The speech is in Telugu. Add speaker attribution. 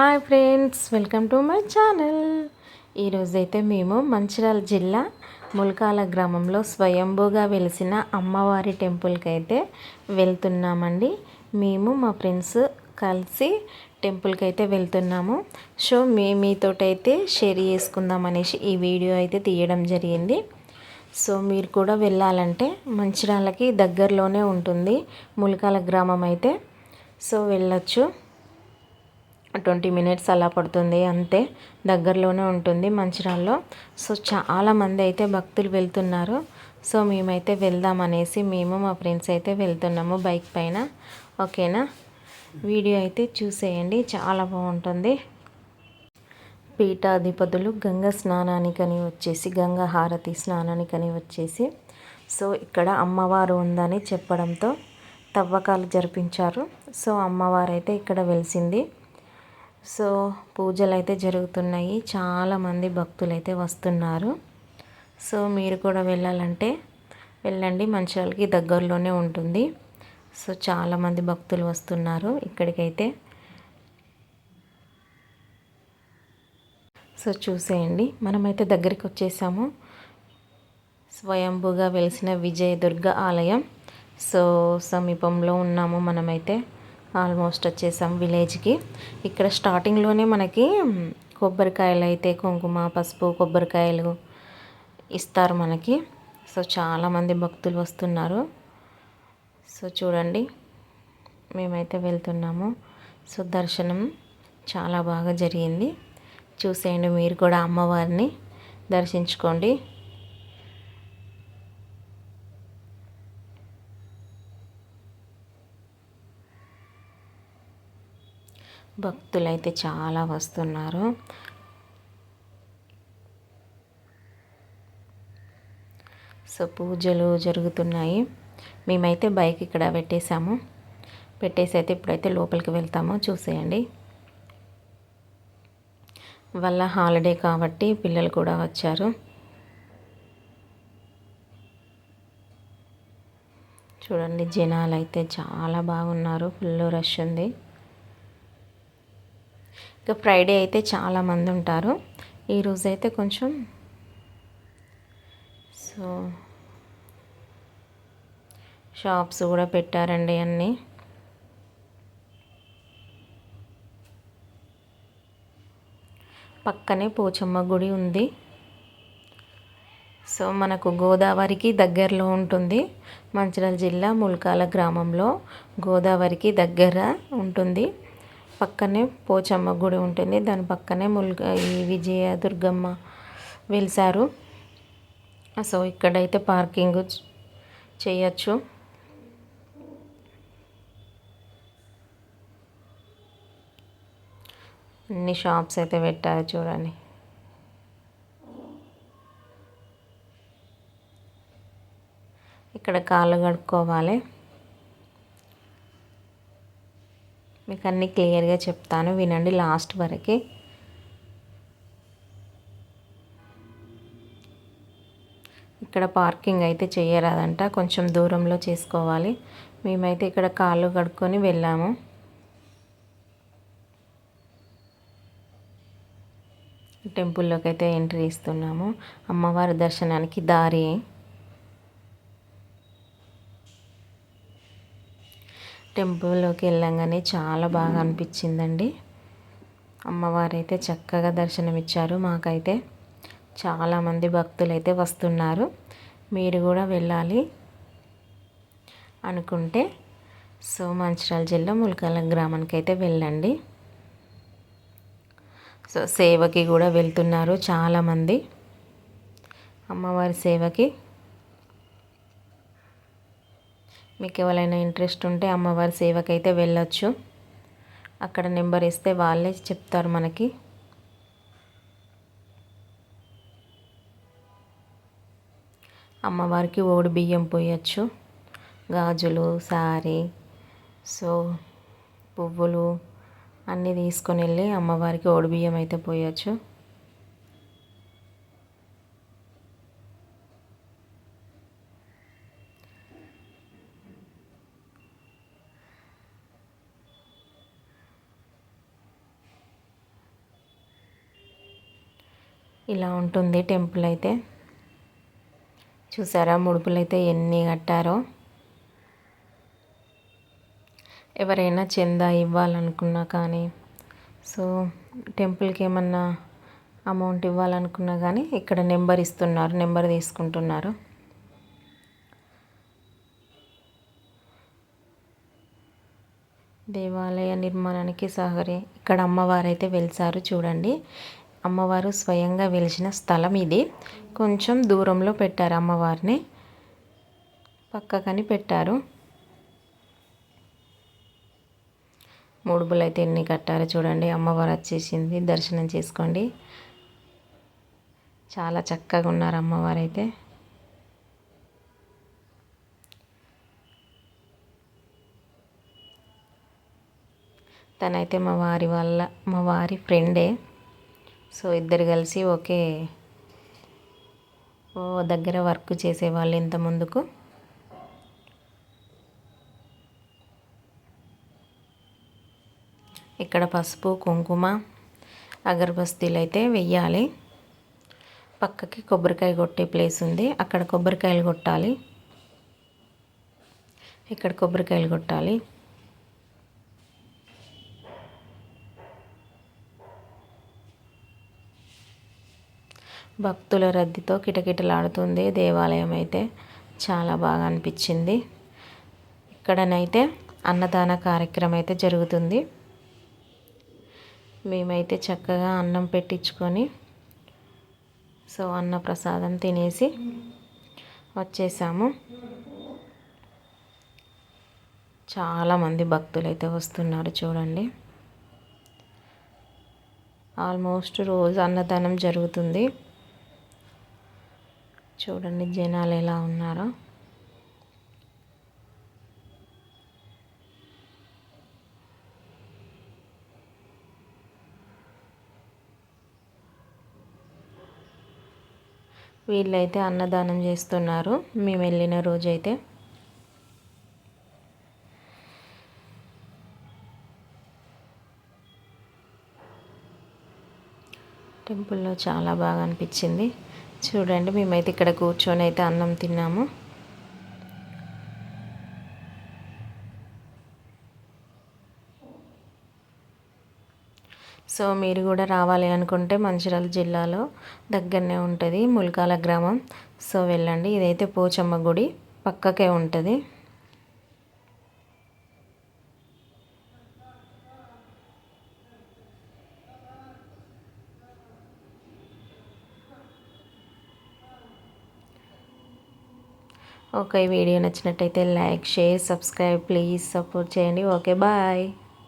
Speaker 1: Hi friends welcome to my channel. ఈరోజైతే మేము మంచిర్యాల జిల్లా ములకాల గ్రామంలో స్వయంభూగా వెలిసిన అమ్మవారి టెంపుల్కి అయితే వెళ్తున్నామండి. మేము మా ఫ్రెండ్స్ కలిసి టెంపుల్కి అయితే వెళ్తున్నాము. సో మీ మీతోటైతే షేర్ చేసుకుందాం అనేసి ఈ వీడియో అయితే తీయడం జరిగింది. సో మీరు కూడా వెళ్ళాలంటే మంచిర్యాలకి దగ్గరలోనే ఉంటుంది ములకాల గ్రామం అయితే సో వెళ్ళొచ్చు. ట్వంటీ మినిట్స్ అలా పడుతుంది అంతే. దగ్గరలోనే ఉంటుంది మంచిర్యాలలో. సో చాలామంది అయితే భక్తులు వెళ్తున్నారు. సో మేమైతే వెళ్దాం అనేసి మేము మా ఫ్రెండ్స్ అయితే వెళ్తున్నాము బైక్ పైన. ఓకేనా? వీడియో అయితే చూసేయండి. చాలా బాగుంటుంది. పీఠాధిపతులు గంగ స్నానానికని వచ్చేసి గంగా హారతి స్నానానికని వచ్చేసి. సో ఇక్కడ అమ్మవారు ఉందని చెప్పడంతో తవ్వకాలు జరిపించారు. సో అమ్మవారు అయితే ఇక్కడ వెలిసింది. సో పూజలు అయితే జరుగుతున్నాయి. చాలామంది భక్తులు అయితే వస్తున్నారు. సో మీరు కూడా వెళ్ళాలంటే వెళ్ళండి. మంచిర్యాలకి దగ్గరలోనే ఉంటుంది. సో చాలామంది భక్తులు వస్తున్నారు ఇక్కడికైతే. సో చూసేయండి. మనమైతే దగ్గరికి వచ్చేసాము స్వయంభూగా వెలిసిన విజయదుర్గ ఆలయం. సో సమీపంలో ఉన్నాము మనమైతే. ఆల్మోస్ట్ వచ్చేసాం విలేజ్కి. ఇక్కడ స్టార్టింగ్లోనే మనకి కొబ్బరికాయలు అయితే కుంకుమ పసుపు కొబ్బరికాయలు ఇస్తారు మనకి. సో చాలామంది భక్తులు వస్తున్నారు. సో చూడండి మేమైతే వెళ్తున్నాము. సో దర్శనం చాలా బాగా జరిగింది. చూసేయండి మీరు కూడా అమ్మవారిని. దర్శించుకోండి. భక్తులైతే చాలా వస్తున్నారు. సో పూజలు జరుగుతున్నాయి. మేమైతే బైక్ ఇక్కడ పెట్టేశాము. పెట్టేసి అయితే ఇప్పుడైతే లోపలికి వెళ్తాము. చూసేయండి. వాళ్ళ హాలిడే కాబట్టి పిల్లలు కూడా వచ్చారు. చూడండి జనాలు అయితే చాలా బాగున్నారు. ఫుల్ రష్ ఉంది. ఇక ఫ్రైడే అయితే చాలామంది ఉంటారు. ఈరోజు అయితే కొంచెం సో షాప్స్ కూడా పెట్టారండి అన్నీ. పక్కనే పోచమ్మ గుడి ఉంది. సో మనకు గోదావరికి దగ్గరలో ఉంటుంది. మంచిర్యాల జిల్లా ముల్కాల గ్రామంలో గోదావరికి దగ్గర ఉంటుంది. పక్కనే పోచమ్మ గుడి ఉంటుంది. దాని పక్కనే ముల్గ ఈ విజయ దుర్గమ్మ వెలిసారు. సో ఇక్కడైతే పార్కింగ్ చేయొచ్చు. అన్ని షాప్స్ అయితే పెట్టారు చూడండి. ఇక్కడ కాళ్ళు కడుక్కోవాలి. మీకు అన్నీ క్లియర్గా చెప్తాను. వినండి లాస్ట్ వరకు. ఇక్కడ పార్కింగ్ అయితే చేయరాదంట. కొంచెం దూరంలో చేసుకోవాలి. మేమైతే ఇక్కడ కాళ్ళు కడుక్కొని వెళ్ళాము. టెంపుల్లోకి అయితే ఎంట్రీ ఇస్తున్నాము. అమ్మవారి దర్శనానికి దారి. టెంపుల్లోకి వెళ్ళంగానే చాలా బాగా అనిపించిందండి. అమ్మవారు అయితే చక్కగా దర్శనమిచ్చారు. మాకైతే చాలామంది భక్తులు అయితే వస్తున్నారు. మీరు కూడా వెళ్ళాలి అనుకుంటే సో మంచిర్యాల జిల్లా ములకాల గ్రామానికి అయితే వెళ్ళండి. సో సేవకి కూడా వెళ్తున్నారు చాలామంది. అమ్మవారి సేవకి మీకు ఎవరైనా ఇంట్రెస్ట్ ఉంటే అమ్మవారి సేవకైతే వెళ్ళొచ్చు. అక్కడ నెంబర్ ఇస్తే వాళ్ళే చెప్తారు మనకి. అమ్మవారికి ఓడి బియ్యం పోయచ్చు. గాజులు సారీ సో పువ్వులు అన్నీ తీసుకొని వెళ్ళి అమ్మవారికి ఓడి బియ్యం అయితే పోయచ్చు. ఇలా ఉంటుంది టెంపుల్ అయితే. చూసారా ముడుపులు అయితే ఎన్ని కట్టారో. ఎవరైనా చందా ఇవ్వాలనుకున్నా కానీ సో టెంపుల్కి ఏమన్నా అమౌంట్ ఇవ్వాలనుకున్నా కానీ ఇక్కడ నెంబర్ ఇస్తున్నారు నెంబర్ తీసుకుంటున్నారు. దేవాలయ నిర్మాణానికి సహకరి ఇక్కడ అమ్మవారు అయితే వెలిసారు చూడండి. అమ్మవారు స్వయంగా వెలిసిన స్థలం ఇది. కొంచెం దూరంలో పెట్టారు అమ్మవారిని. పక్కకని పెట్టారు. మూడుబులు అయితే ఎన్ని కట్టారు చూడండి. అమ్మవారు వచ్చేసింది. దర్శనం చేసుకోండి. చాలా చక్కగా ఉన్నారు అమ్మవారు అయితే తనైతే మా వారి వల్ల మా వారి ఫ్రెండే. సో ఇద్దరు కలిసి ఒకే ఓ దగ్గర వర్క్ చేసేవాళ్ళు ఇంత ముందుకు. ఇక్కడ పసుపు కుంకుమ అగరబస్తీలు అయితే వెయ్యాలి. పక్కకి కొబ్బరికాయ కొట్టే ప్లేస్ ఉంది. అక్కడ కొబ్బరికాయలు కొట్టాలి. ఇక్కడ కొబ్బరికాయలు కొట్టాలి. భక్తుల రద్దీతో కిటకిటలాడుతుంది. దేవాలయం అయితే చాలా బాగా అనిపించింది. ఇక్కడనైతే అన్నదాన కార్యక్రమం అయితే జరుగుతుంది. మేమైతే చక్కగా అన్నం పెట్టించుకొని సో అన్న ప్రసాదం తినేసి వచ్చేసాము. చాలామంది భక్తులు అయితే వస్తున్నారు చూడండి. ఆల్మోస్ట్ రోజు అన్నదానం జరుగుతుంది. చూడండి జనాలు ఎలా ఉన్నారో. వీళ్ళైతే అన్నదానం చేస్తున్నారు. మేము వెళ్ళిన రోజైతే. టెంపుల్లో చాలా బాగా అనిపించింది. చూడండి మేమైతే ఇక్కడ కూర్చొని అయితే అన్నం తిన్నాము. సో మీరు కూడా రావాలి అనుకుంటే మంచిర్యాల జిల్లాలో దగ్గరనే ఉంటుంది ముల్కాల గ్రామం. సో వెళ్ళండి ఇదైతే పోచమ్మ గుడి పక్కకే ఉంటుంది. ఓకే వీడియో నచ్చినట్టయితే like share subscribe please support చేయండి. Okay bye.